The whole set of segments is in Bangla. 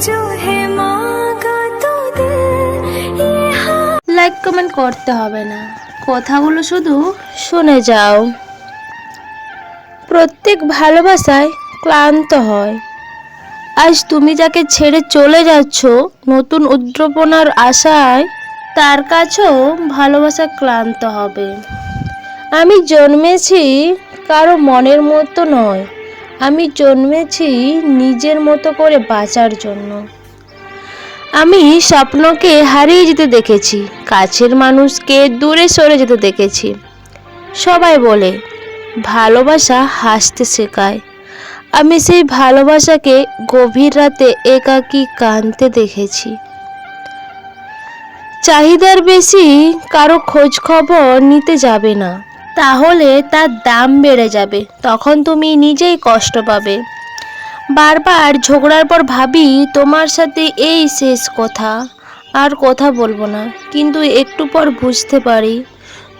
जो है मांगा तो दिल ये हाँ লাইক কমেন্ট করতে হবে না কথাগুলো শুধু শুনে যাও প্রত্যেক ভালোবাসায় ক্লান্ত হয় আজ তুমি যাকে ছেড়ে চলে যাচ্ছ নতুন উদ্রপনার আশায় তার কাছেও ভালোবাসা ক্লান্ত হবে আমি জন্মেছি কারো মনের মতো নয় আমি জন্মেছি নিজের মতো করে বাঁচার জন্য। আমি স্বপ্নকে হারিয়ে যেতে দেখেছি, কাছের মানুষকে দূরে সরে যেতে দেখেছি। সবাই বলে, ভালোবাসা হাসতে শেখায়। আমি সেই ভালোবাসাকে গভীর রাতে একাকী কাঁদতে দেখেছি। চাহিদার বেশি কারও খোঁজ খবর নিতে যাবে না। তাহলে তার দাম বেড়ে যাবে, তখন তুমি নিজেই কষ্ট পাবে। বারবার ঝগড়ার পর ভাবি, তোমার সাথে এই শেষ কথা। আর কথা বলব না, কিন্তু একটু পর বুঝতে পারি,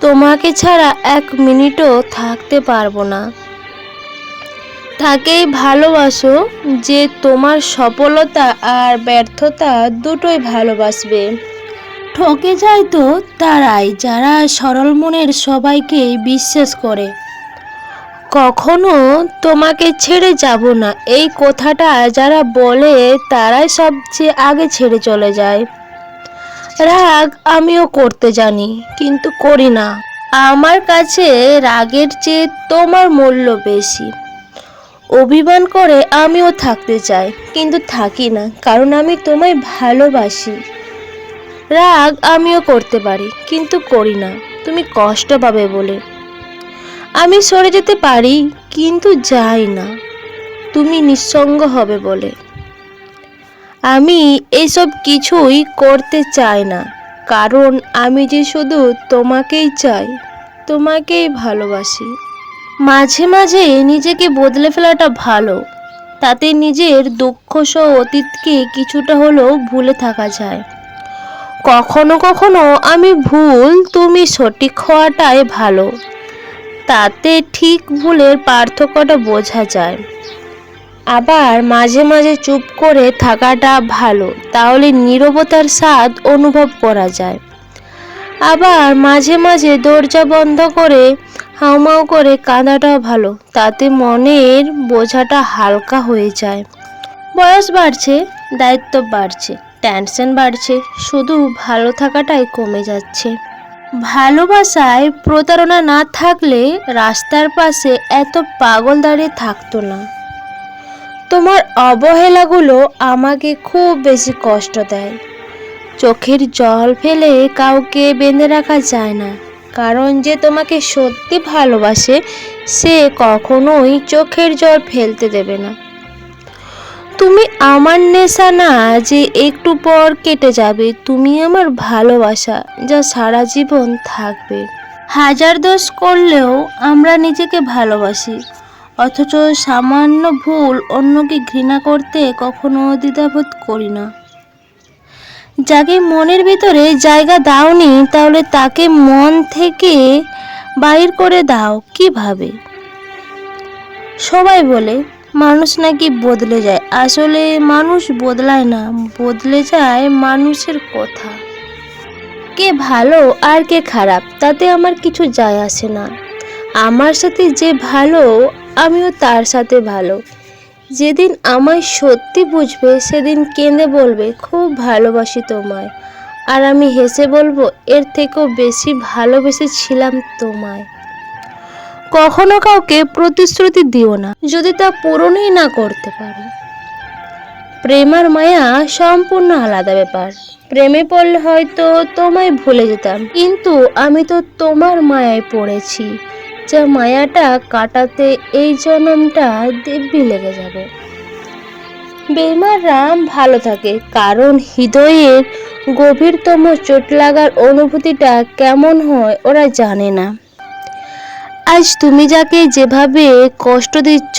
তোমাকে ছাড়া এক মিনিটও থাকতে পারব না। তাকেই ভালোবাসো যে তোমার সফলতা আর ব্যর্থতা দুটোই ভালোবাসবে। ঠকে যায় তো তারাই যারা সরল মনের সবাইকে বিশ্বাস করে। কখনো তোমাকে ছেড়ে যাব না, এই কথাটা যারা বলে তারাই সবচেয়ে আগে ছেড়ে চলে যায়। রাগ আমিও করতে জানি, কিন্তু করি না। আমার কাছে রাগের চেয়ে তোমার মূল্য বেশি। অভিমান করে আমিও থাকতে চাই, কিন্তু থাকি না, কারণ আমি তোমায় ভালোবাসি। রাগ আমিও করতে পারি, কিন্তু করি না। তুমি কষ্ট পাবে বলে। আমি সরে যেতে পারি, কিন্তু যাই না। তুমি নিঃসঙ্গ হবে বলে। আমি এইসব কিছুই করতে চাই না, কারণ আমি যে শুধু তোমাকেই চাই, তোমাকেই ভালোবাসি। মাঝে মাঝে নিজেকে বদলে ফেলাটা ভালো, তাতে নিজের দুঃখ সহ অতীতকে কিছুটা হলেও ভুলে থাকা যায়। কখনো কখনো আমি ভুল তুমি সঠিক হওয়াটাই ভালো। তাতে ঠিক ভুলের পার্থক্যটা বোঝা যায়। আবার মাঝে মাঝে চুপ করে থাকাটা ভালো, তাহলে নীরবতার স্বাদ অনুভব করা যায়। আবার মাঝে মাঝে দরজা বন্ধ করে হাউমাউ করে কাঁদাটাও ভালো, তাতে মনের বোঝাটা হালকা হয়ে যায়। বয়স বাড়ছে, দায়িত্ব বাড়ছে। টেনশন বাড়ছে, শুধু ভালো থাকাটাই কমে যাচ্ছে। ভালোবাসায় প্রতারণা না থাকলে রাস্তার পাশে এত পাগল দাঁড়িয়ে থাকতো না। তোমার অবহেলাগুলো আমাকে খুব বেশি কষ্ট দেয়। চোখের জল ফেলে কাউকে বেঁধে রাখা যায় না, কারণ যে তোমাকে সত্যি ভালোবাসে, সে কখনোই চোখের জল ফেলতে দেবে না। তুমি আমার নেশা না যে একটু পর কেটে যাবে। তুমি আমার ভালোবাসা যা সারা জীবন থাকবে। হাজার দোষ করলেও আমরা নিজেকে ভালোবাসি। অথচ সামান্য ভুল অন্যকে ঘৃণা করতে কখনো দ্বিধাবোধ করি না। যাকে মনের ভিতরে জায়গা দাওনি, তাহলে তাকে মন থেকে বাইর করে দাও। কীভাবে? সবাই বলে মানুষ নাকি বদলে যায়। আসলে মানুষ বদলায় না, বদলে যায় মানুষের কথা। কে ভালো আর কে খারাপ, তাতে আমার কিছু যায় আসে না। আমার সাথে যে ভালো, আমিও তার সাথে ভালো। যেদিন আমায় সত্যি বুঝবে, সেদিন কেঁদে বলবে, খুব ভালোবাসি তোমায়। আর আমি হেসে বলব, এর থেকেও বেশি ভালোবেসেছিলাম তোমায়। কখনো কাউকে প্রতিশ্রুতি দিও না, যদি তা পূরণই না করতে পারো। প্রেম আর মায়া সম্পূর্ণ আলাদা ব্যাপার। প্রেমে পড়লে হয়তো তোমায় ভুলে যেতাম, কিন্তু আমি তো তোমার মায়ায় পড়েছি, যা মায়াটা কাটাতে এই জন্মটা দিব্যি লেগে যাবে। বেমার রাম ভালো থাকে, কারণ হৃদয়ের গভীরতম চোট লাগার অনুভূতিটা কেমন হয় ওরা জানে না। আজ তুমি যাকে যেভাবে কষ্ট দিচ্ছ,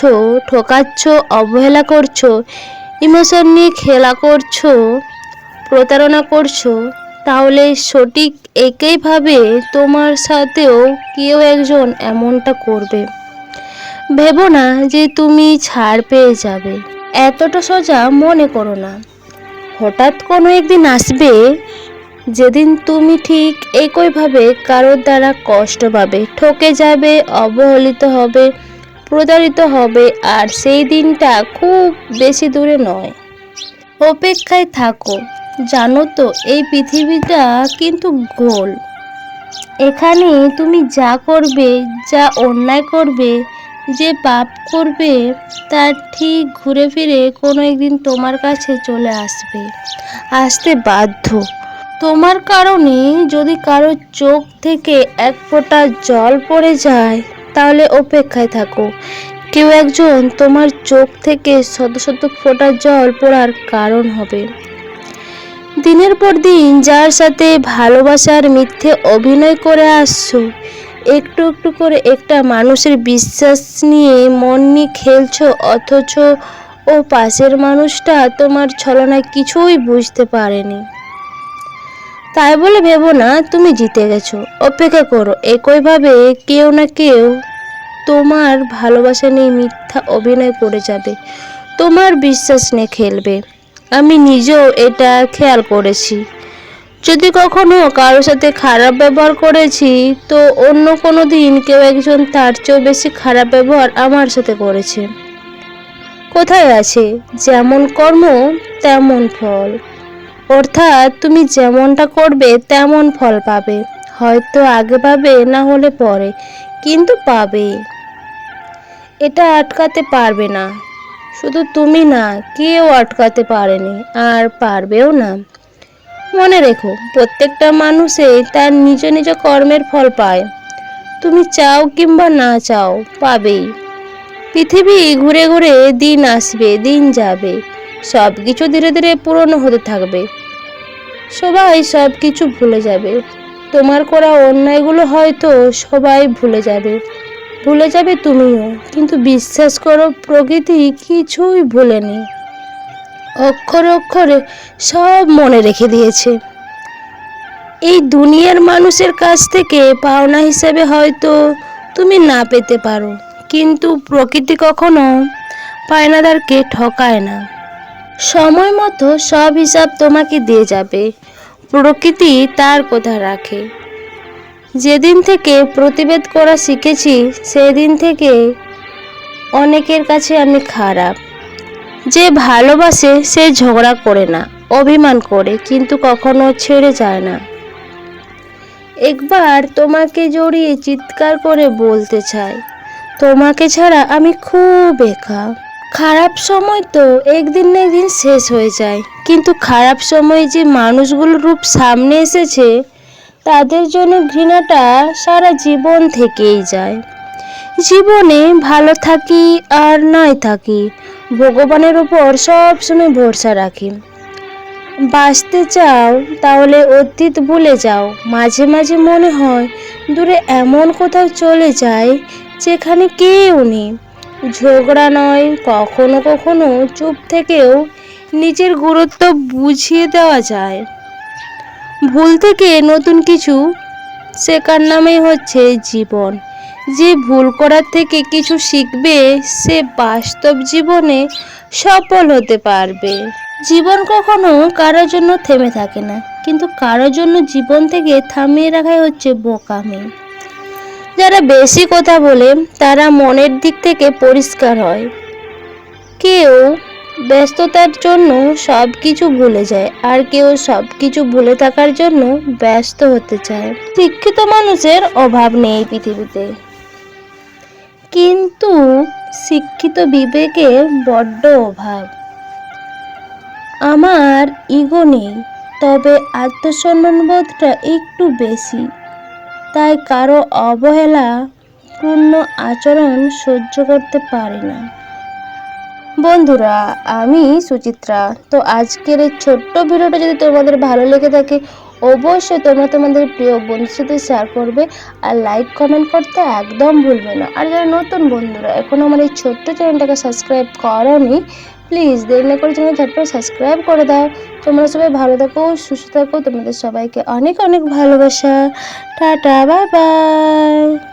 ঠকাচ্ছ, অবহেলা করছ ইমোশন নিয়ে খেলা করছ, প্রতারণা করছ, তাহলে সঠিক একইভাবে তোমার সাথেও কেউ একজন এমনটা করবে। ভেবো না যে তুমি ছাড় পেয়ে যাবে। এতটা সোজা মনে করো না। হঠাৎ কোনো একদিন আসবে যেদিন তুমি ঠিক একইভাবে কারোর দ্বারা কষ্ট পাবে, ঠকে যাবে, অবহেলিত হবে, প্রতারিত হবে, আর সেই দিনটা খুব বেশি দূরে নয়। অপেক্ষায় থাকো, জানো তো এই পৃথিবীটা কিন্তু গোল। এখানে তুমি যা করবে, যা অন্যায় করবে, যে পাপ করবে, তা ঠিক ঘুরে ফিরে কোনো একদিন তোমার কাছে চলে আসবে। আসতে বাধ্য। তোমার কারণে যদি কারও চোখ থেকে এক ফোঁটা জল পড়ে যায়, তাহলে অপেক্ষায় থাকো। কেউ একজন তোমার চোখ থেকে শত শত ফোঁটা জল পড়ার কারণ হবে। দিনের পর দিন যার সাথে ভালোবাসার মিথ্যে অভিনয় করে আসছো, একটু একটু করে একটা মানুষের বিশ্বাস নিয়ে মন নিয়ে খেলছো, অথচ ও পাশের মানুষটা তোমার ছলনায় কিছুই বুঝতে পারেনি। তাই বলে ভেবো না, তুমি জিতে গেছো। অপেক্ষা করো, একইভাবে কেউ না কেউ তোমার ভালোবাসা নিয়ে মিথ্যা অভিনয় করে যাবে। তোমার বিশ্বাস নিয়ে খেলবে। আমি নিজেও এটা খেয়াল করেছি। যদি কখনো কারোর সাথে খারাপ ব্যবহার করেছি, তো অন্য কোনো দিন কেউ একজন তার চেয়েও বেশি খারাপ ব্যবহার আমার সাথে করেছে। কোথায় আছে? যেমন কর্ম, তেমন ফল। অর্থাৎ তুমি যেমনটা করবে, তেমন ফল পাবে। হয়তো আগে পাবে, না হলে পরে, কিন্তু পাবে। এটা আটকাতে পারবে না। শুধু তুমি না, কেউ আটকাতে পারেনি, আর পারবেও না। মনে রেখো, প্রত্যেকটা মানুষই তার নিজ নিজ কর্মের ফল পায়। তুমি চাও কিংবা না চাও, পাবেই। পৃথিবী ঘুরে ঘুরে দিন আসবে, দিন যাবে। সব কিছু ধীরে ধীরে পুরনো হতে থাকবে। সবাই সব কিছু ভুলে যাবে। তোমার করা অন্যায়গুলো হয়তো সবাই ভুলে যাবে। ভুলে যাবে তুমিও, কিন্তু বিশ্বাস করো, প্রকৃতি কিছুই ভুলেনি। অক্ষরে অক্ষরে সব মনে রেখে দিয়েছে। এই দুনিয়ার মানুষের কাছ থেকে পাওনা হিসেবে হয়তো তুমি না পেতে পারো, কিন্তু প্রকৃতি কখনো পায়নাদারকে ঠকায় না। সময় মতো সব হিসাব তোমাকে দিয়ে যাবে। প্রকৃতি তার কথা রাখে। যেদিন থেকে প্রতিবেদ করা শিখেছি, সেদিন থেকে অনেকের কাছে আমি খারাপ। যে ভালোবাসে, সে ঝগড়া করে না, অভিমান করে, কিন্তু কখনো ছেড়ে যায় না। একবার তোমাকে জড়িয়ে চিৎকার করে বলতে চাই, তোমাকে ছাড়া আমি খুব একা। খারাপ সময় তো একদিন না একদিন শেষ হয়ে যায়। কিন্তু খারাপ সময়ে যে মানুষগুলোর রূপ সামনে এসেছে, তাদের জন্য ঘৃণাটা সারা জীবন থেকেই যায়। জীবনে ভালো থাকি আর নয় থাকি, ভগবানের উপর সব সময় ভরসা রাখি। বাঁচতে চাও তাহলে অতীত ভুলে যাও, মাঝে মাঝে মনে হয় দূরে এমন কোথাও চলে যায় যেখানে কেউ নেই। ঝগড়া নয়, কখনো কখনো চুপ থেকেও নিজের গুরুত্ব বুঝিয়ে দেওয়া যায়। ভুল থেকে নতুন কিছু শেখার নামেই হচ্ছে জীবন। যে ভুল করার থেকে কিছু শিখবে, সে বাস্তব জীবনে সফল হতে পারবে। জীবন কখনো কারোর জন্য থেমে থাকে না, কিন্তু কারোর জন্য জীবন থেকে থামিয়ে রাখাই হচ্ছে বোকামি। যারা বেশি কথা বলে, তারা মনের দিক থেকে পরিষ্কার হয়। কেউ ব্যস্ততার জন্য সব কিছু ভুলে যায়, আর কেউ সব কিছু ভুলে থাকার জন্য ব্যস্ত হতে চায়। শিক্ষিত মানুষের অভাব নেই পৃথিবীতে। কিন্তু শিক্ষিত বিবেকের বড্ড অভাব। আমার ইগো নেই, তবে আত্মসম্মানবোধটা একটু বেশি। তাই কারও অবহেলা পূর্ণ আচরণ সহ্য করতে পারি না। বন্ধুরা, আমি সুচিত্রা। তো আজকের এই ছোট্ট ভিডিওটা যদি তোমাদের ভালো লেগে থাকে, অবশ্যই তোমরা তোমাদের প্রিয় বন্ধুর সাথে শেয়ার করবে আর লাইক কমেন্ট করতে একদম ভুলবে না। আর যারা নতুন বন্ধুরা, এখন আমার এই ছোট্ট চ্যানেলটাকে সাবস্ক্রাইব করনি প্লিজ দেরি না করে চ্যানেল ঝটপট সাবস্ক্রাইব করে দাও। তোমরা সবাই ভালো থাকো, সুস্থ থাকো। তোমাদের সবাইকে অনেক অনেক ভালোবাসা। Tata bye bye